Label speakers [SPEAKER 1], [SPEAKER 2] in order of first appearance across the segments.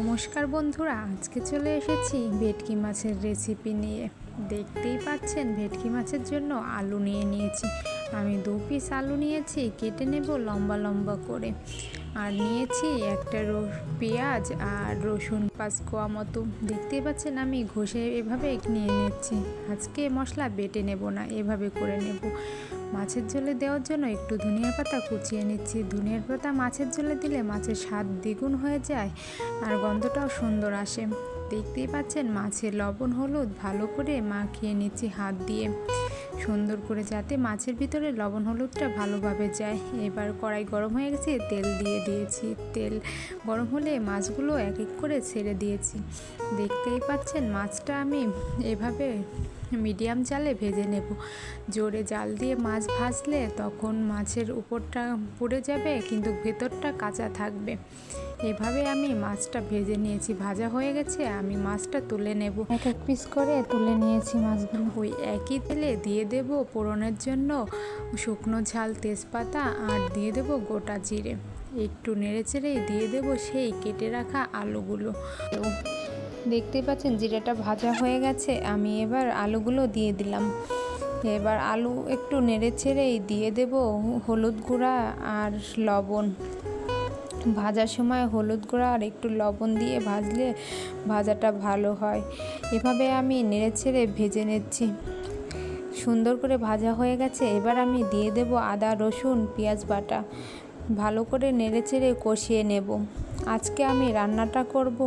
[SPEAKER 1] নমস্কার বন্ধুরা, আজকে চলে এসেছি ভেটকি মাছের রেসিপি নিয়ে। দেখতেই পাচ্ছেন, ভেটকি মাছের জন্য আলু নিয়ে নিয়েছি। আমি দু পিস আলু নিয়েছি, কেটে নেব লম্বা লম্বা করে। আর নিয়েছি একটা পেঁয়াজ আর রসুন পাঁচ কোয়া মতো। দেখতেই পাচ্ছেন আমি ঘষে এভাবে নিয়ে নিচ্ছি। আজকে মশলা বেটে নেব না, এভাবে করে নেব। মাছের ঝোলে দেওয়ার জন্য একটু ধনিয়া পাতা কুচিয়ে নিচ্ছি। ধনিয়ার পাতা মাছের ঝোলে দিলে মাছের স্বাদ দ্বিগুণ হয়ে যায় আর গন্ধটাও সুন্দর আসে। দেখতেই পাচ্ছেন মাছের লবণ হলুদ ভালো করে মাখিয়ে নিচ্ছি হাত দিয়ে। সুন্দর করে যাতে মাছের ভিতরে লবণ হলুদটা ভালোভাবে যায়। এবার কড়াই গরম হয়ে গেছে, তেল দিয়ে দিয়েছি। তেল গরম হলে মাছগুলো এক এক করে ছেড়ে দিয়েছি। দেখতেই পাচ্ছেন মাছটা আমি এভাবে মিডিয়াম জালে ভেজে নেব। জোরে জাল দিয়ে মাছ ভাজলে তখন মাছের উপরটা পুড়ে যাবে কিন্তু ভেতরটা কাঁচা থাকবে। এভাবে আমি মাছটা ভেজে নিয়েছি ভাজা হয়ে গেছে আমি মাছটা তুলে নেব। এক এক পিস করে তুলে নিয়েছি মাছগুলো। ওই একই তেলে দিয়ে দেব পোড়নের জন্য শুকনো ঝাল তেজপাতা আর দিয়ে দেব গোটা জিরে। একটু নেড়ে চেড়ে দিয়ে দেব সেই কেটে রাখা আলুগুলো। দেখতেই পাচ্ছেন জিরেটা ভাজা হয়ে গেছে। আমি এবার আলুগুলো দিয়ে দিলাম। এবার আলু একটু নেড়ে ছেড়েই দিয়ে দেব হলুদ গুঁড়া আর লবণ। ভাজার সময় হলুদ গুঁড়া আর একটু লবণ দিয়ে ভাজলে ভাজাটা ভালো হয়। এভাবে আমি নেড়ে ছেড়ে ভেজে নিচ্ছি। সুন্দর করে ভাজা হয়ে গেছে। এবার আমি দিয়ে দেব আদা, রসুন, পেঁয়াজ বাটা। ভালো করে নেড়ে চেড়ে কষিয়ে নেব। আজকে আমি রান্নাটা করব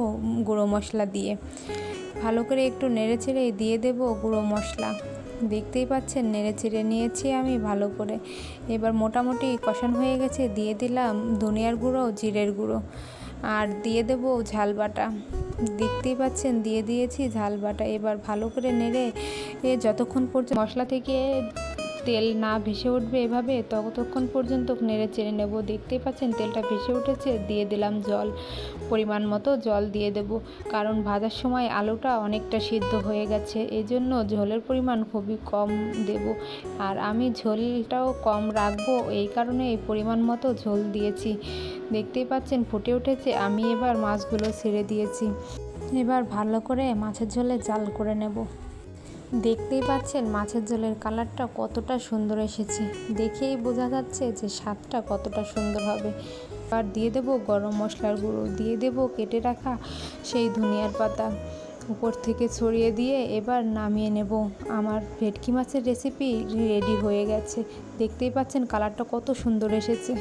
[SPEAKER 1] গুঁড়ো মশলা দিয়ে। ভালো করে একটু নেড়ে চেড়ে দিয়ে দেব গুঁড়ো মশলা। দেখতেই পাচ্ছেন, নেড়ে চেড়ে নিয়েছি আমি ভালো করে। এবার মোটামুটি কষান হয়ে গেছে, দিয়ে দিলাম ধনিয়ার গুঁড়ো, জিরের গুঁড়ো। আর দিয়ে দেবো ঝাল বাটা। দেখতেই পাচ্ছেন, দিয়ে দিয়েছি ঝাল বাটা। এবার ভালো করে নেড়ে যতক্ষণ পর্যন্ত মশলা থেকে তেল না ভেসে উঠবে এভাবে, ততক্ষণ পর্যন্ত নেড়ে চেড়ে নেব। দেখতেই পাচ্ছেন, তেলটা ভেসে উঠেছে, দিয়ে দিলাম জল, পরিমাণ মতো জল দিয়ে দেব। কারণ ভাজার সময় আলুটা অনেকটা সিদ্ধ হয়ে গেছে এই জন্য ঝোলের পরিমাণ খুবই কম দেব। আর আমি ঝোলটাও কম রাখব, এই কারণে এই পরিমাণ মতো ঝোল দিয়েছি। দেখতেই পাচ্ছেন, ফুটে উঠেছে, আমি এবার মাছগুলো ছেড়ে দিয়েছি। এবার ভালো করে মাছের ঝোলে জাল করে নেব। দেখতেই পাচ্ছেন মাছের ঝোলের কালারটা কতটা সুন্দর এসেছে। দেখেই বোঝা যাচ্ছে যে স্বাদটা কতটা সুন্দর হবে। এবার দিয়ে দেব গরম মশলার গুঁড়ো, দিয়ে দেব কেটে রাখা সেই ধনিয়ার পাতা। উপর থেকে ছড়িয়ে দিয়ে এবার নামিয়ে নেব। আমার ভেটকি মাছের রেসিপি রেডি হয়ে গেছে। দেখতেই পাচ্ছেন কালারটা কত সুন্দর এসেছে।